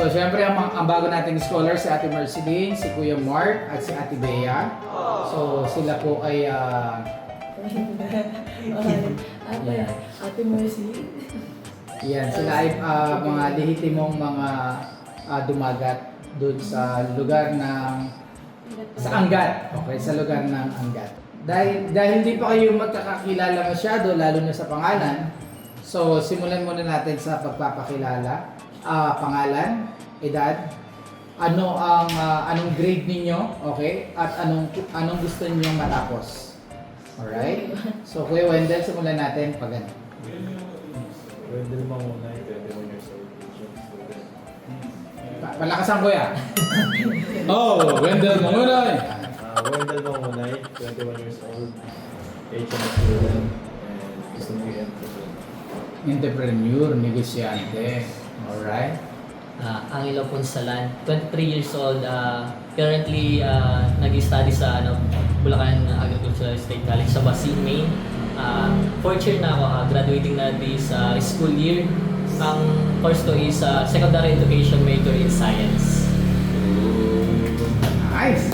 So, syempre, ang, ang bago nating scholar, si Ate Marceline, si Kuya Mark, at si Ate Bea. So, sila po ay ah, Ate, Yeah. Ate Mercy. Yan, sila ay ah, mga lehitimong mga ah, dumagat doon sa lugar ng sa Angat. Okay, sa lugar ng Angat. Dahil dahil hindi pa kayo magkakakilala masyado lalo na sa pangalan. So, simulan muna natin sa pagpapakilala. Ah, pangalan, edad, ano ang ah, anong grade ninyo, okay? At anong anong gusto niyo matapos. Alright? So, Kuya Wendell, simulan natin pag ano. Wendell Mangunay, 21 years old. Pa- Palakasan ko yan. oh, Wendell Mangunay. Ah, Wendell Mangunay, 21 years old, Asian student, and gusto mo i-emphasize. Entrepreneur, negosyante. Alright. Ah, Angelo Punsalan, 23 years old, ah, currently uh, nag-study sa ano, Bulacan Agricultural State College sa Basin, Maine. Ah, fourth year na ako, ah, graduating na this ah, school year. Ang course ko is ah, Secondary Education Major in Science. Nice.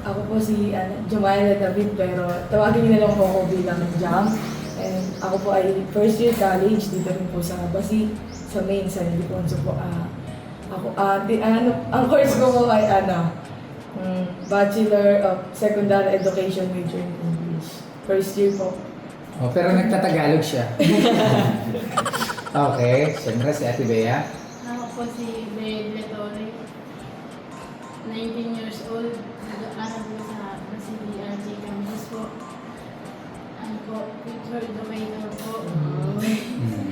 Ah, ako po si ano, Jumaya David pero tawagin niyo na lang po ako bilang Jam. And ako po ay first year college dito rin po sa Basi, sa main sa Ildefonso po. Ah, ako, ah, di, ano, ang course ko po ay ano, mm, Bachelor of Secondary Education major in English. First year po. Oh, pero nagtatagalog siya. okay. Siyempre si Ate Bea. Ako po si Bel Letore, 19 years old, nag-aaral po sa CDRG campus po. Ano po, picture domainer po. Hmm.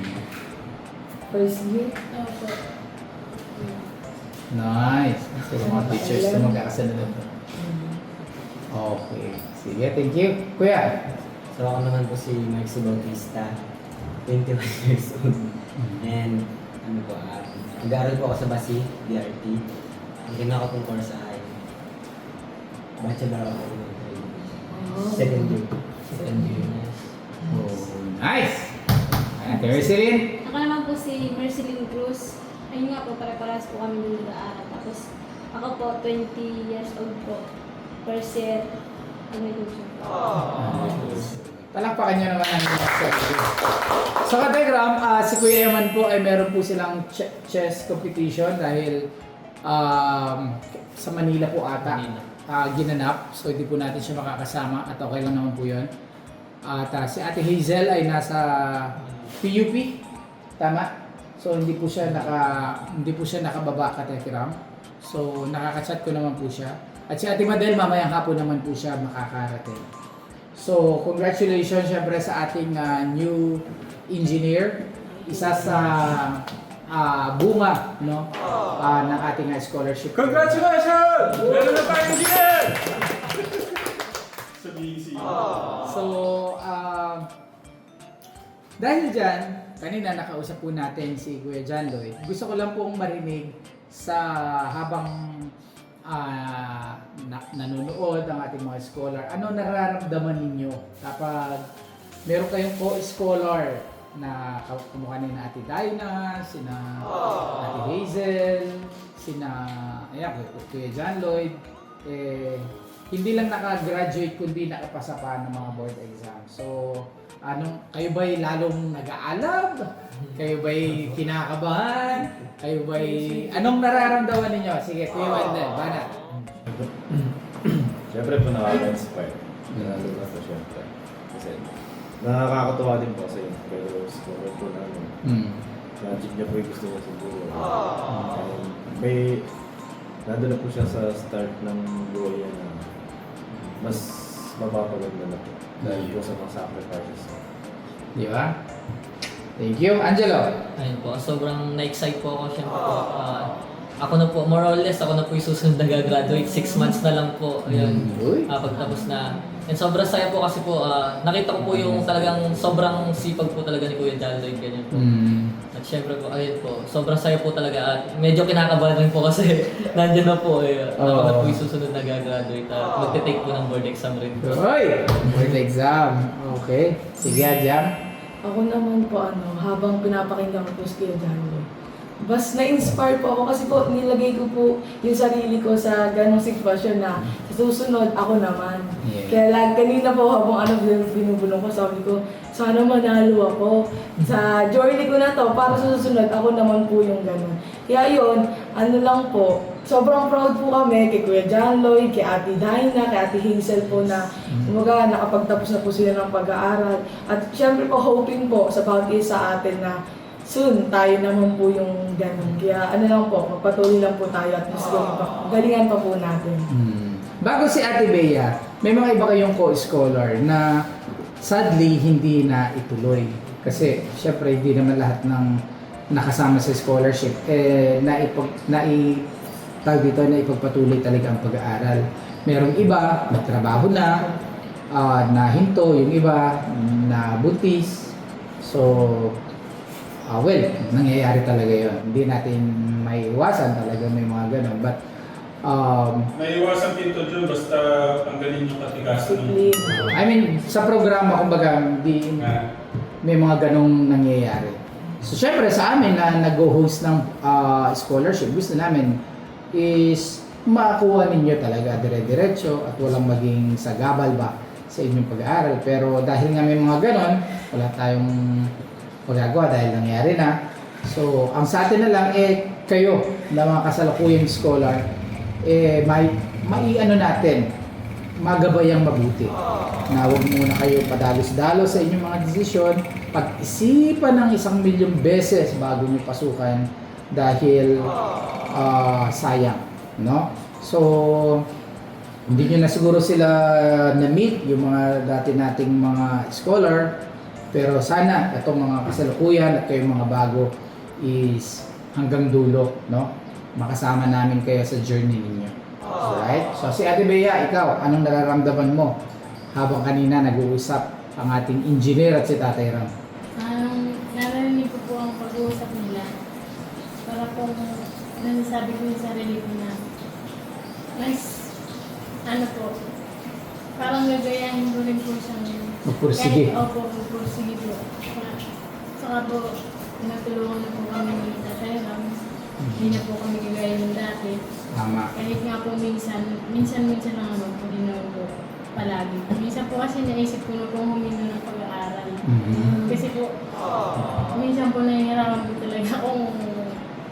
First year. Ano po, Nice. So, mga teachers na magkakasunod. Okay. Sige, thank you. Kuya. So ako naman po si Mike Bautista, 21 years old. And ano po, uh, nag-aaral po ako sa Basi, DRT. Ang ginawa ko pong course ay Bachelor of Elementary. Oh. Second year. Second year. Oh, nice. Ate Marceline. Ako naman po si Merceline Cruz. Ayun nga po, pare-parehas po kami dun nag-aaral. Tapos, ako po, 20 years old po. First year, agriculture po. Palakpakan nyo naman ang. So, Kategram, ah, si Kuya Eman po ay meron po silang ch- chess competition dahil um, sa Manila po ata Manila. ah, ginanap. So, hindi po natin siya makakasama at okay lang naman po yun. At ah, si Ate Hazel ay nasa PUP. Tama? So, hindi po siya naka hindi po siya nakababa Kategram. So, nakaka-chat ko naman po siya. At si Ate Madel, mamayang hapon naman po siya makakarating. So, congratulations syempre sa ating ah, new engineer. Isa sa ah, bunga no ah, ng ating ah, scholarship. Congratulations! Meron na tayong engineer! So, ah, dahil dyan, kanina nakausap po natin si Kuya John Lloyd. Gusto ko lang pong marinig sa habang ah, na, nanonood ang ating mga scholar, ano nararamdaman ninyo kapag meron kayong co-scholar na kumukha ni na Ate Dinah, sina Ate Hazel, sina ayan, Kuya- Kuya John Lloyd, eh, hindi lang nakagraduate kundi nakapasa pa ng mga board exam. So, anong kayo ba'y lalong nag-aalab? Kayo ba'y kinakabahan? Kayo ba'y anong nararamdaman ninyo? Sige, Kuya Wendell, banat. Siyempre po nakaka-inspire. Lalo na po siyempre. Kasi nakakatuwa din po kasi pero score po namin. Hmm. Magic niya po yung gusto niya siguro. And may, nandun na po siya sa start ng buhay niya na mas mapapaganda na po. Dahil po sa mga sacrifices. Di ba? Thank you. Angelo. Ayun po, sobrang na-excite po ako siyempre po. ah, ako na po, more or less, ako na po yung susunod na gagraduate. Six months na lang po. Ayun. Uy. Ah, pagtapos na. And sobrang saya po kasi po, ah, nakita ko po yung talagang sobrang sipag po talaga ni Kuya Lloyd, ganyan po. Hmm. At syempre po, ayun po, sobrang saya po talaga at medyo kinakabahan rin po kasi nandiyan na po eh. Ako na po yung susunod na gagraduate at magte-take po ng board exam rin po. Hoy! Board exam. Okay. Sige, Jam. Ako naman po ano, habang pinapakinggan ko po si Kuya Janlo, mas na-inspire po ako kasi po nilagay ko po yung sarili ko sa ganong sitwasyon na sa susunod ako naman. Yeah. Kaya lag, kanina po habang ano bin- binubulong ko, sabi ko, sana manalo ako. Sa journey ko na to, para sa susunod, ako naman po yung ganun. Kaya yun, ano lang po, sobrang proud po kami kay Kuya John Lloyd, kay Ate Dinah, kay Ate Hazel po na kumbaga nakapagtapos na po sila ng pag-aaral. At syempre po, hoping po sa bawat isa sa atin na soon tayo naman po yung ganun. Kaya ano lang po, magpatuloy lang po tayo at mas pa, galingan pa po natin. Hmm. Bago si Ate Bea, may mga iba kayong co-scholar na sadly hindi na ituloy. Kasi syempre hindi naman lahat ng nakasama sa scholarship eh naipag nai tawag dito na ipagpatuloy talaga ang pag-aaral. Merong iba nagtrabaho na ah, nahinto, yung iba na buntis. So ah well, nangyayari talaga 'yon. Hindi natin maiwasan talaga may mga ganun. But um, May iwasan din to dyan, basta tanggalin yung katigasan. I mean, sa programa, kumbaga, hindi, na may mga ganong nangyayari. So, syempre, sa amin na nag-host ng ah, scholarship, gusto namin is makuha ninyo talaga dire-diretso at walang maging sagabal ba sa inyong pag-aaral. Pero dahil nga may mga ganon, wala tayong magagawa dahil nangyari na. So, ang sa atin na lang, eh, kayo na mga kasalukuyang scholar, eh, may, maiano natin, magabayang mabuti. Na huwag muna kayo padalos-dalos sa inyong mga desisyon. Pag-isipan ng isang milyong beses bago nyo pasukan dahil ah, sayang. No? So, hindi nyo na siguro sila na-meet, yung mga dati nating mga scholar. Pero sana itong mga kasalukuyan at kayong mga bago is hanggang dulo, no? Makasama namin kayo sa journey ninyo. Alright? So si Ate Bea, ikaw, anong nararamdaman mo habang kanina nag-uusap ang ating engineer at si Tatay Ram? Ang narinig ko po ang pag-uusap nila. Para po nasasabi ko yung sarili ko na mas ano po, parang gagayahin ko rin po siyang Magpursige. Opo, magpursige po. Saka, po, tinutulungan na po kami ni Tatay Ram. Hindi na po kami gagaya ng dati. Tama. Kahit nga po minsan, minsan-minsan lang naman po, hindi naman po palagi. Minsan po kasi naisip ko na po huminto ng pag-aaral. Mhm. Kasi po, minsan po nahihirapan po talaga akong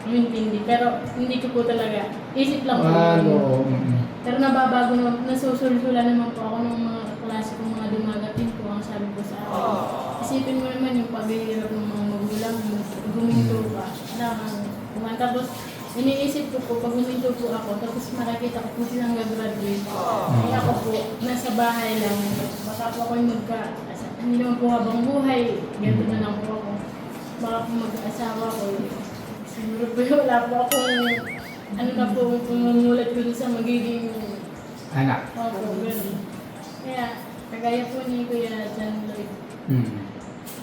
umintindi. Pero hindi ko po talaga. Isip lang po. Ah, mhm. Pero nababago na, nasusulsula naman po ako ng mga klase kong mga dumagating po ang sabi ko sa akin. Isipin mo naman yung paghihirap ng mga magulang mo, guminto ka. Kailangan kumain. Tapos, iniisip ko po, pag guminto po ako, tapos makikita ko po silang gagraduate. Kaya ako po, nasa bahay lang. Baka po ako'y magka... Hindi naman po habang buhay. Ganito na lang po ako. Baka po mag-asawa ko. Siguro po wala po akong... Ano na po, pumumulat ko dun sa magiging Anak. Opo, ganun. Kaya, kagaya po ni Kuya John Lloyd, Mhm.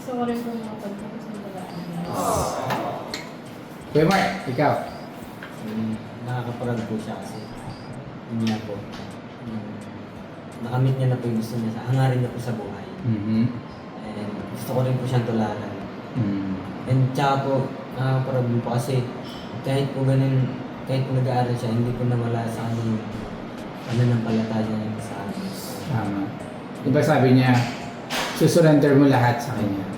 Gusto ko rin po makapagtapos ng pag-aaral. Kuya Mark, ikaw. Um, nakakaparag po siya kasi yun nga po. Um, nakamit niya na po yung gusto niya sa hangarin niya po sa buhay. Mhm. And gusto ko rin po siyang tularan. Mhm. And tsaka po, nakakaparag din po kasi kahit po ganun, kahit po nag-aaral siya, hindi po nawala sa kanya yung pananampalataya niya sa amin. Tama. Diba sabi niya, susurrender mo lahat sa kanya.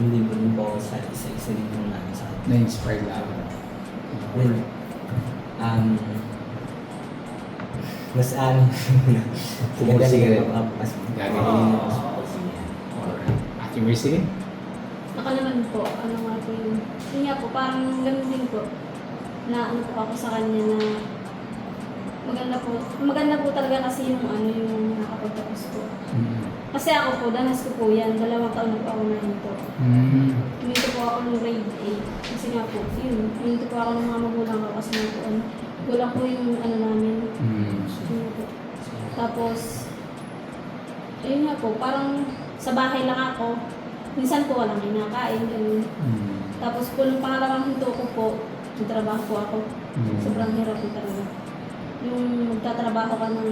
Hindi po din po ako sa isa-isa din po namin sa kanya. Na-inspired lang. Well, um, mas ano, rin. Mas Gagaling. mas pupursige. Alright. Ate Mercy? Ako naman po, ano nga po yun. Yun nga po, parang ganun din po. Na ano po ako sa kanya na maganda po. Maganda po talaga kasi yung ano yung nakapagtapos po. Mhm. Kasi ako po, danas ko po yan. Dalawang taon na po ako na ito. Mhm. Huminto po ako ng grade 8. Kasi nga po, yun. Huminto po ako ng mga magulang ko kasi nga po, ano, po yung ano namin. Mhm. Yun po. Tapos, ayun nga po, parang sa bahay lang ako. Minsan po walang kinakain, ganun. Mhm. Tapos po, nung pangalawang hinto ko po, nagtrabaho po ako. Mhm. Sobrang hirap po talaga. Yung magtatrabaho ka ng,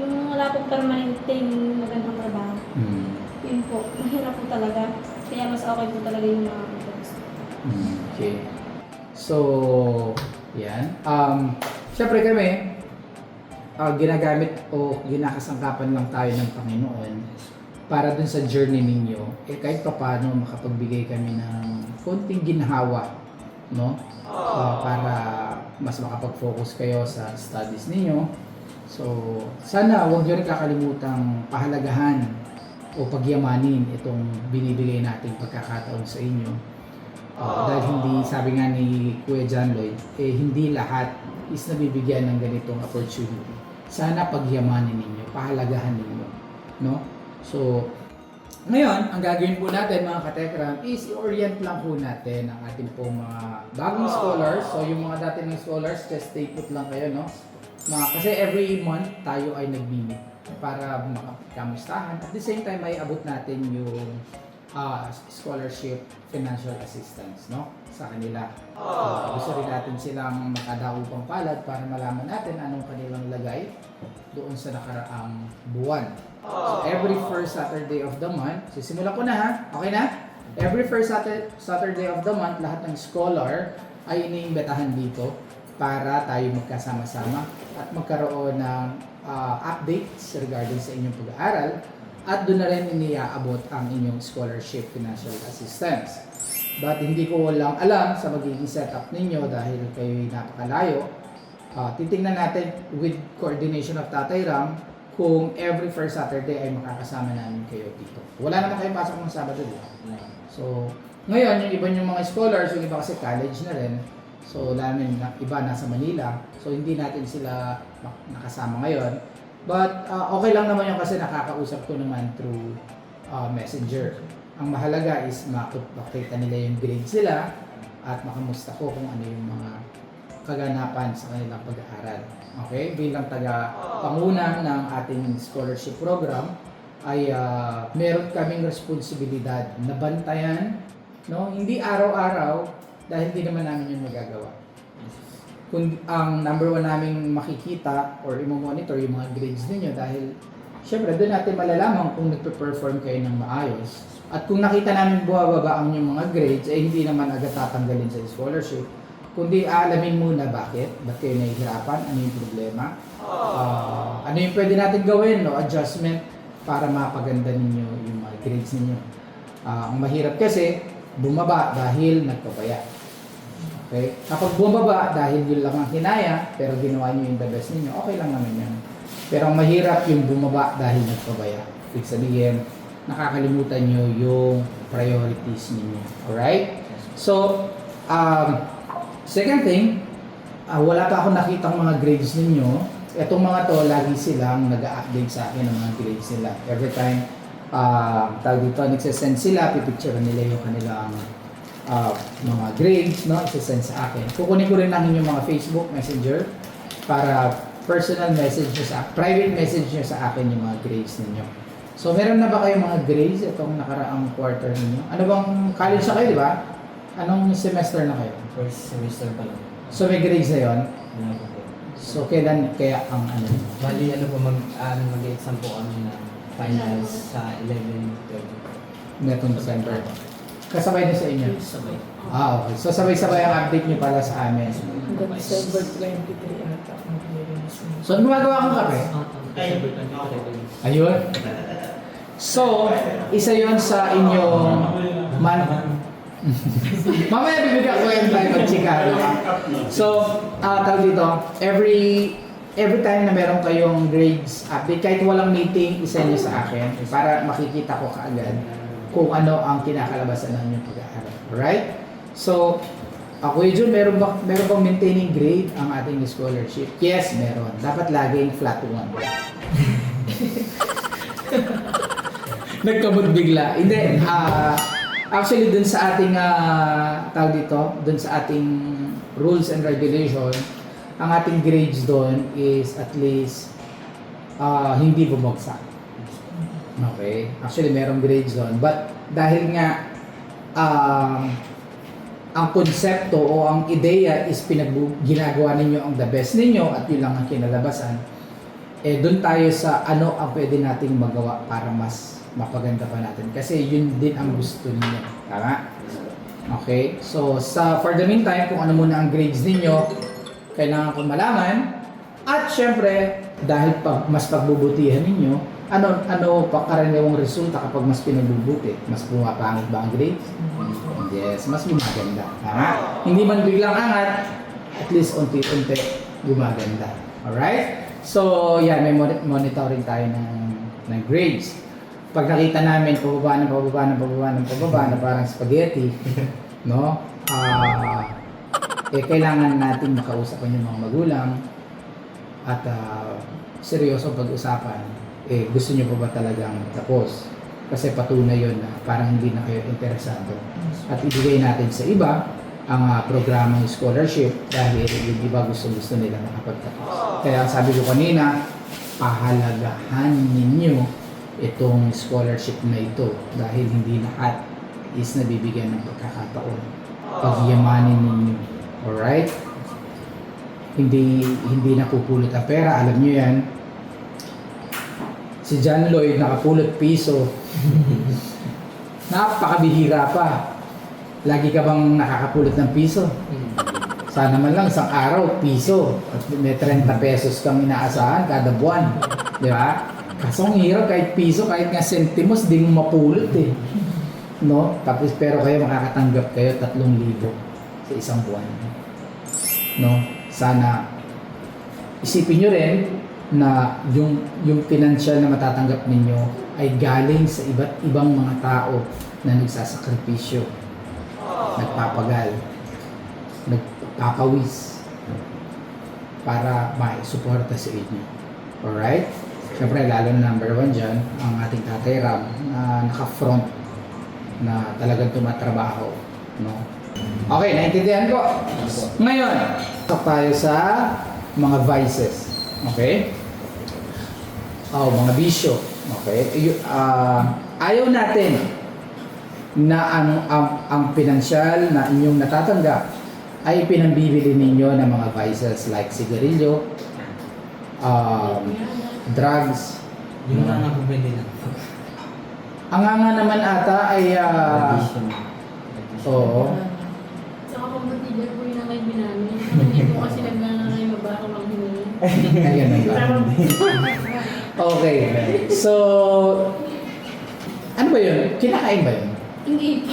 yung wala pong permanenteng magandang trabaho. Mhm. Yun po, mahirap po talaga. Kaya mas okay po talaga yung mga Mhm. Okay. So, yan. Um, Siyempre kami, ah, ginagamit o ginakasangkapan lang tayo ng Panginoon para dun sa journey ninyo, eh kahit pa paano makapagbigay kami ng konting ginhawa, no? Ah, para mas makapag-focus kayo sa studies ninyo. So, sana huwag nyo rin kakalimutang pahalagahan o pagyamanin itong binibigay nating pagkakataon sa inyo. Ah, dahil hindi, sabi nga ni Kuya John Lloyd, eh hindi lahat is nabibigyan ng ganitong opportunity. Sana pagyamanin ninyo, pahalagahan ninyo. No? So, ngayon, ang gagawin po natin mga katekram is i-orient lang po natin ang ating pong mga bagong scholars. So, yung mga dati ng scholars, just stay put lang kayo, no? Mga, kasi every month tayo ay nag-meet para makakamustahan. At the same time, may abot natin yung ah, scholarship financial assistance, no? Sa kanila. So, gusto rin natin silang makadaupang palad para malaman natin anong kanilang lagay doon sa nakaraang buwan. Every first Saturday of the month, sisimulan ko na ha, okay na? Every first Satur- Saturday of the month, lahat ng scholar ay iniimbitahan dito para tayo magkasama-sama at magkaroon ng ah, updates regarding sa inyong pag-aaral at doon na rin iniaabot ang inyong scholarship financial assistance. But hindi ko lang alam sa magiging setup ninyo dahil kayo'y napakalayo. Ah, titingnan natin with coordination of Tatay Ram kung every first Saturday ay makakasama namin kayo dito. Wala naman kayo pasok ng Sabado, di ba? So, ngayon, yung iba yung mga scholars, yung iba kasi college na rin. So, namin, na, iba nasa Manila. So, hindi natin sila nakasama ngayon. But, ah, okay lang naman yun kasi nakakausap ko naman through ah, messenger. Ang mahalaga is mak- makita nila yung grades nila at makamusta ko kung ano yung mga kaganapan sa kanilang pag-aaral. Okay? Bilang taga panguna ng ating scholarship program, ay ah, meron kaming responsibilidad na bantayan, no? Hindi araw-araw dahil hindi naman namin yun magagawa. Kung ang number one naming makikita or i-monitor yung mga grades ninyo dahil syempre doon natin malalaman kung nagpe-perform kayo ng maayos. At kung nakita namin bumababa ang yung mga grades, eh hindi naman agad tatanggalin sa scholarship. Kundi aalamin muna bakit, ba't kayo nahihirapan, ano yung problema, Ah, ano yung pwede natin gawin, no? adjustment para mapaganda ninyo yung mga grades ninyo. Ah, ang mahirap kasi, bumaba dahil nagpabaya. Okay? Kapag bumaba dahil yun lang ang hinaya, pero ginawa nyo yung the best ninyo, okay lang naman yan. Pero ang mahirap yung bumaba dahil nagpabaya. Ibig sabihin, nakakalimutan nyo yung priorities ninyo. Alright? So, um, second thing, ah, wala pa ako nakitang mga grades ninyo. Etong mga to, lagi silang nag-update sa akin ng mga grades nila. Every time, uh, tawag dito, nagsasend sila, pipicture nila yung kanilang ah, mga grades, no? Isasend sa akin. Kukunin ko rin ang inyong mga Facebook Messenger para personal message nyo sa, private message nyo sa akin yung mga grades ninyo. So, meron na ba kayong mga grades itong nakaraang quarter ninyo? Ano bang, college na kayo, di ba? Anong semester na kayo? First semester pa lang. So, may grades na yun? Wala pa po. So, kailan kaya ang ano? Bali, ano po, mag, ano, mag-exam po kami ng finals sa 11, 12. Netong December. Kasabay na sa inyo? Sabay. Ah, okay. So, sabay-sabay ang update nyo pala sa amin. December 23 ata. So, ano gumagawa kang kape? Ah, tama. December 23. Ayun. So, isa yon sa inyong man... Mamaya bibigyan ko yan tayo mag-chika. So, ah tawag dito, every every time na meron kayong grades update, kahit walang meeting, isa nyo sa akin para makikita ko kaagad kung ano ang kinakalabasan ng inyong pag-aaral. Alright? So, ako yun, meron, ba, meron bang maintaining grade ang ating scholarship? Yes, meron. Dapat laging flat one. Nagkamot bigla. Hindi. ah actually, dun sa ating, uh, tawag dito, dun sa ating rules and regulation, ang ating grades doon is at least ah, hindi bumagsak. Okay? Actually, merong grades doon. But dahil nga um, ang konsepto o ang ideya is pinag ginagawa ninyo ang the best ninyo at yun lang ang kinalabasan, eh doon tayo sa ano ang pwede nating magawa para mas mapaganda pa natin. Kasi yun din ang gusto ninyo. Tama? Okay? So, sa for the meantime, kung ano muna ang grades ninyo, kailangan kong malaman. At syempre, dahil pag mas pagbubutihan ninyo, ano ano pa karaniwang resulta kapag mas pinagbubuti? Mas pumapangit ba ang grades? Yes, mas gumaganda. Tama? Hindi man biglang angat, at least unti-unti gumaganda. Alright? So, yan, may moni- monitoring tayo ng, ng grades. Pag nakita namin pababa ng pababa ng pababa ng pababa na parang spaghetti, no? Ah, eh kailangan natin makausap yung mga magulang at ah, seryoso pag-usapan. Eh gusto niyo pa ba talagang tapos? Kasi patunay yon na parang hindi na kayo interesado. At ibigay natin sa iba ang ah, programang scholarship dahil yung iba gusto-gusto nila makapagtapos. Kaya sabi ko kanina, pahalagahan ninyo itong scholarship na ito dahil hindi lahat is nabibigyan ng pagkakataon. Pagyamanin ninyo. Alright? Hindi hindi napupulot ang pera. Alam nyo yan. Si John Lloyd nakapulot piso. Napakabihira pa. Lagi ka bang nakakapulot ng piso? Sana man lang isang araw, piso. At may 30 pesos kang inaasahan kada buwan. Di ba? Kaso ang hirap kahit piso, kahit nga sentimos, di mo mapulot eh. No? Tapos pero kayo makakatanggap kayo 3,000 sa isang buwan. No? Sana isipin nyo rin na yung yung financial na matatanggap ninyo ay galing sa iba't ibang mga tao na nagsasakripisyo, nagpapagal, nagpapawis para maisuporta sa inyo. Alright? Siyempre, lalo number one dyan, ang ating tatay Ram na naka-front na talagang tumatrabaho. No? Okay, naintindihan ko. Ngayon, talk tayo sa mga vices. Okay? Oh, mga bisyo. Okay? Ah, ayaw natin na ang, ang, ang pinansyal na inyong natatanggap ay pinambibili ninyo ng mga vices like sigarilyo, um, drugs. Yung mga nakabili lang. Ang nga nga naman ata ay Addition. oo. Saka pambutigan po yung nakay namin. Hindi po kasi naglalakay mabaka lang hiningi. Ayan ba? Okay. So, ano ba yun? Kinakain ba yun? Hindi.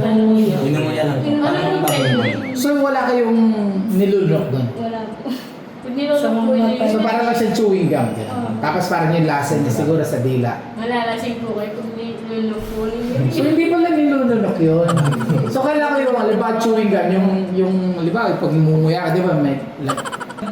Ano yun? Inumuya lang. Ano baboy. So, wala kayong nilulok doon? Po mga So, parang lang siyang chewing gum. ganun. Oo. Tapos parang yung lasa niya siguro sa dila. malalasing po kayo kung po So, hindi pala nilulunok yun. So, kailangan ko yung, halimbawa, chewing gum, yung, yung, halimbawa, pag mumuya ka, di ba, may, like,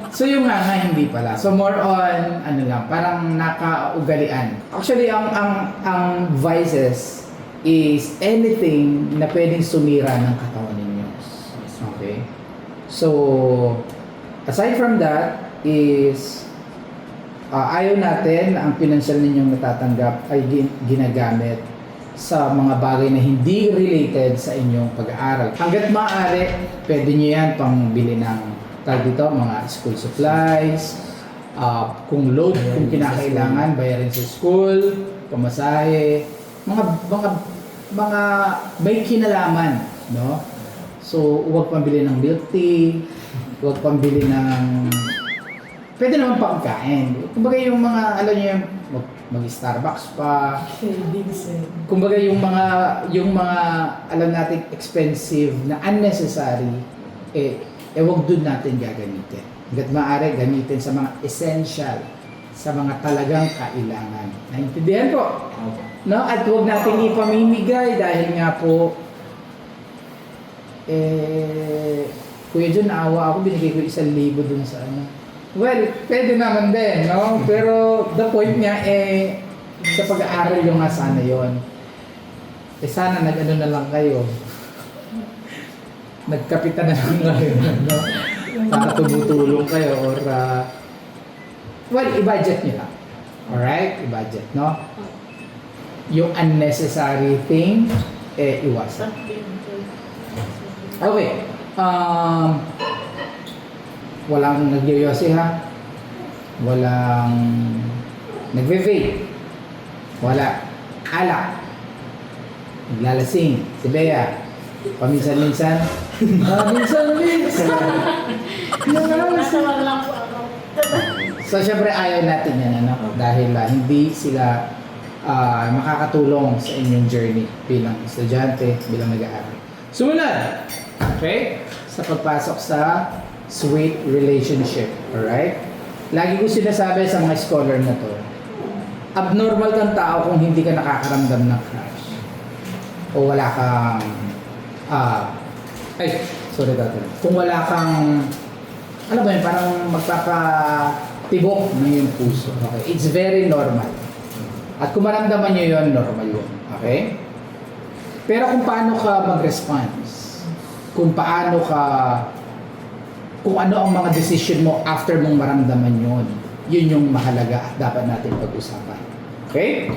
so yung nga nga, hindi pala. So, more on, ano lang, parang nakaugalian. Actually, ang, ang, ang vices is anything na pwedeng sumira ng katawan ninyo. Okay? So, aside from that, is ah, ayaw natin na ang pinansyal ninyong natatanggap ay gin- ginagamit sa mga bagay na hindi related sa inyong pag-aaral. Hanggat maaari, pwede nyo yan pang bili ng tag dito, mga school supplies, ah, kung load, kung kinakailangan, bayarin sa school, pamasahe, mga, mga, mga may kinalaman, no? So, huwag pambili ng milk tea, huwag pambili ng Pwede naman pagkain. Kumbaga yung mga, alam niyo yung mag, mag-Starbucks pa. Savings eh. Kumbaga yung mga, yung mga, alam natin, expensive na unnecessary, eh, eh wag doon natin gagamitin. Hanggat maaari, gamitin sa mga essential, sa mga talagang kailangan. Naintindihan po? No? At huwag natin ipamimigay dahil nga po, eh, Kuya John, naawa ako, binigay ko isang libo dun sa ano. Well, pwede naman din, no? Pero the point niya, eh, sa pag-aaral yung nga sana yon. Eh sana nag-ano na lang kayo. Nagkapitan na lang kayo, no? Para kayo or, uh, well, i-budget nyo lang. Alright? I-budget, no? Yung unnecessary thing, eh, iwasan. Okay. Um, walang nagyoyosi ha. Walang nagve-vape. Wala. Alak. Naglalasing. Si Bea. Paminsan-minsan. Paminsan-minsan. Natawa lang po ako. So, syempre ayaw natin yan, ano? Dahil ah, hindi sila ah, makakatulong sa inyong journey bilang estudyante, bilang nag-aaral. Sumunod, okay? Sa pagpasok sa sweet relationship, alright? Lagi ko sinasabi sa mga scholar na to, abnormal kang tao kung hindi ka nakakaramdam ng crush. O wala kang, ah, ay, sorry dati. Kung wala kang, ano ba yun, parang magpapatibok ng iyong puso. Okay? It's very normal. At kung maramdaman nyo yun, normal yun. Okay? Pero kung paano ka mag-response, kung paano ka, kung ano ang mga decision mo after mong maramdaman yun, yun yung mahalaga at dapat natin pag-usapan. Okay?